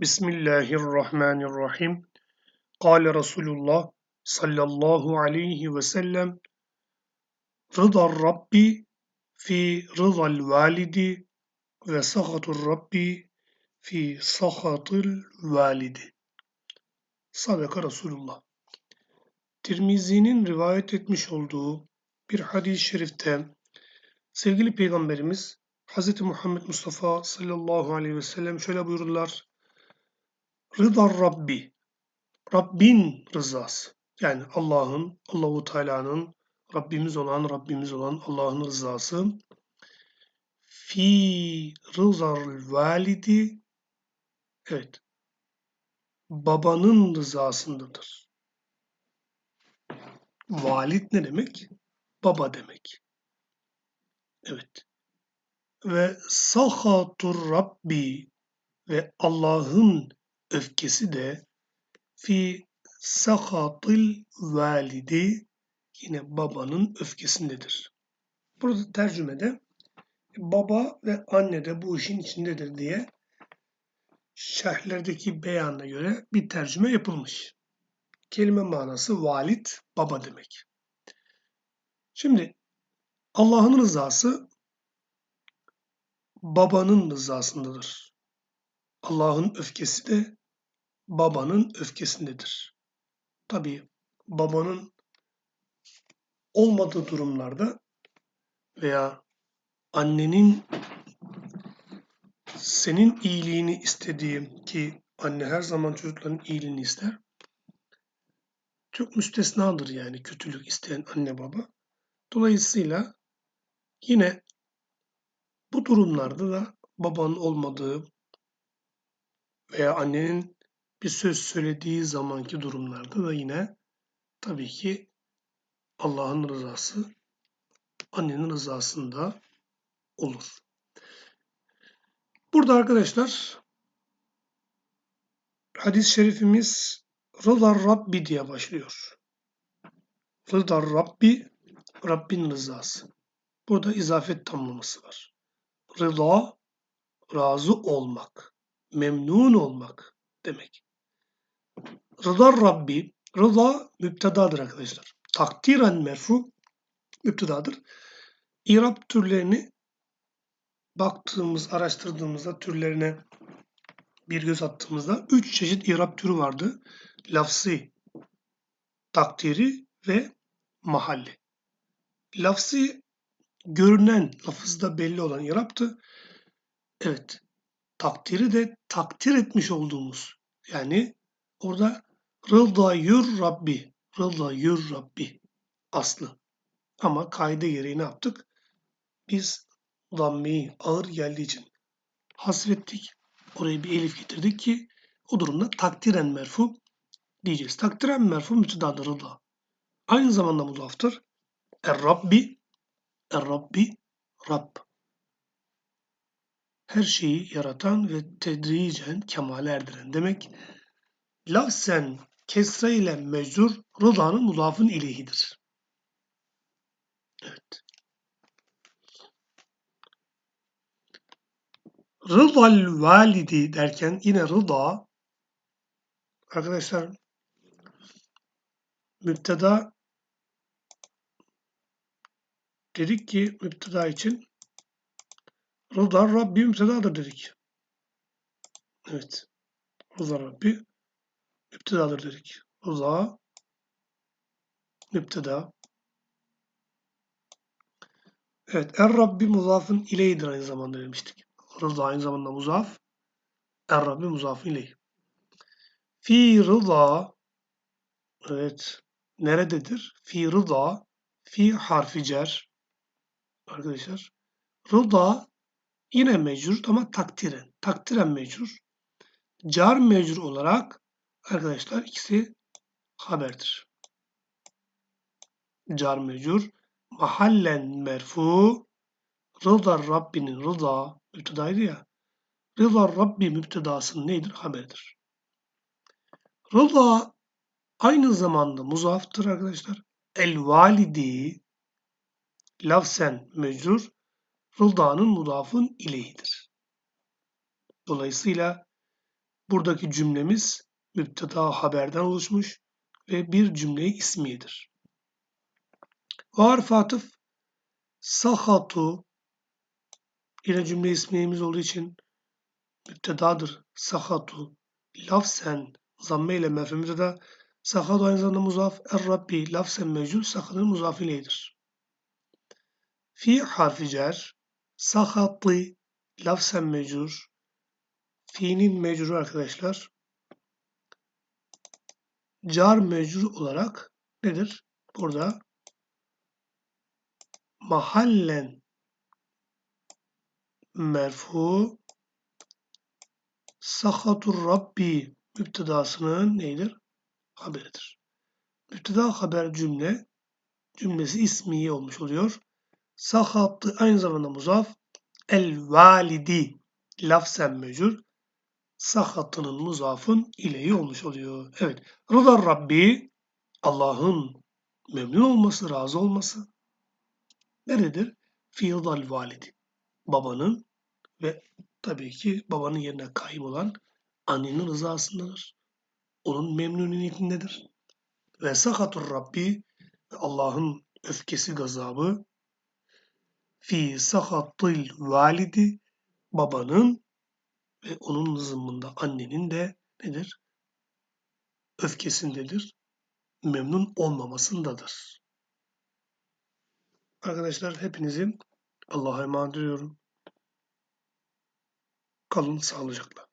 Bismillahirrahmanirrahim. Kale Resulullah sallallahu aleyhi ve sellem Rıdar Rabbi fi rızal validi ve sahatur Rabbi fi sahatil validi. Sadaka Resulullah. Tirmizi'nin rivayet etmiş olduğu bir hadis-i şerifte sevgili Peygamberimiz Hz. Muhammed Mustafa sallallahu aleyhi ve sellem şöyle buyururlar. Rıdar Rabbi, Rabbin rızası. Yani Allah'ın, Allahu Teala'nın, Rabbimiz olan, Rabbimiz olan Allah'ın rızası. Fi rızar validi, evet, babanın rızasındadır. Valid ne demek? Baba demek. Evet. Ve sahatur Rabbi ve Allah'ın öfkesi de fi sakatil validi yine babanın öfkesindedir. Burada tercümede baba ve anne de bu işin içindedir diye şerhlerdeki beyana göre bir tercüme yapılmış. Kelime manası valid, baba demek. Şimdi Allah'ın rızası babanın rızasındadır. Allah'ın öfkesi de babanın öfkesindedir. Tabii babanın olmadığı durumlarda veya annenin senin iyiliğini istediği ki anne her zaman çocukların iyiliğini ister. Çok müstesnadır yani kötülük isteyen anne baba. Dolayısıyla yine bu durumlarda da babanın olmadığı veya annenin bir söz söylediği zamanki durumlarda da yine tabii ki Allah'ın rızası annenin rızasında olur. Burada arkadaşlar hadis-i şerifimiz Rıdar Rabbi diye başlıyor. Rıdar Rabbi, Rabbin rızası. Burada izafet tamlaması var. Rıda, razı olmak, memnun olmak demek. Rıdar Rabbi, rıza müptedadır arkadaşlar. Takdiren merfu müptedadır. İrab türlerini baktığımız, araştırdığımızda türlerine bir göz attığımızda üç çeşit irab türü vardı. Lafsi, takdiri ve mahalli. Lafsi görünen, lafızda belli olan iraptı. Evet, takdiri de takdir etmiş olduğumuz. Yani orada rıdayür Rabbi, rıdayür Rabbi aslı. Ama kaydı gereği ne yaptık? Biz dammeyi ağır geldiği için hasrettik. Oraya bir elif getirdik ki o durumda takdiren merfu diyeceğiz. Takdiren merfu mütedadır rıda. Aynı zamanda muzaftır. Er Rabbi, Er Rabbi, Rabb. Her şeyi yaratan ve tedricen kemale erdiren demek. Lafzen kesre ile mecrur rıdanın mudafın ileyhidir. Evet. Rıdal validi derken yine rıda arkadaşlar müpteda dedik ki müpteda için rıda Rabbi müptedadır dedik. Evet. Rıda Rabbi müptedadır dedik. Rıza müpteda Evet, Er Rabbi muzafın ileydir aynı zamanda demiştik. Rıza aynı zamanda muzaf. Er Rabbi muzafın iley. Fi rıza evet nerededir? Fi rıza fi harfi cer arkadaşlar. Rıza yine mecrur ama takdiren. Takdiren mecrur. Car mecrur olarak arkadaşlar ikisi haberdir. Car mecrur mahallen merfu rıza Rabbinin rıza müptedaydı ya. Rıza Rabbi müptedasının nedir? Haberdir. Rıza aynı zamanda muzaftır arkadaşlar. El validi lafzen mecrur rıdanın mudafın ileyhidir. Dolayısıyla buradaki cümlemiz müpteda haberden oluşmuş ve bir cümle ismidir. Var fatıf sahatu yine cümle ismimiz olduğu için müptedadır. Sahatu lafzen zamme ile mefhumda da sahatu aynı zamanda muzaf er rabbi lafzen mevcut sahatın muzaf ileydir. Fi harfi cer sahatı lafzen mecrur fiinin mecruru arkadaşlar car mecrur olarak nedir? Burada mahallen merfu sahatur rabbi müptedasının neydir? Haberidir. Müpteda haber cümle cümlesi ismiye olmuş oluyor. Sahatı aynı zamanda muzaf. El validi lafzen mecur. Sahatının muzafın ileyi olmuş oluyor. Evet. Rıdar Rabbi Allah'ın memnun olması, razı olması. Neredir? Fiildal validi. Babanın ve tabii ki babanın yerine kaim olan annenin rızasındadır. Onun memnuniyetindedir. Ve sakatur Rabbi Allah'ın öfkesi gazabı fi sakatil validi babanın ve onun zımmında annenin de nedir? Öfkesindedir. Memnun olmamasındadır. Arkadaşlar hepinizi Allah'a emanet ediyorum. Kalın sağlıcakla.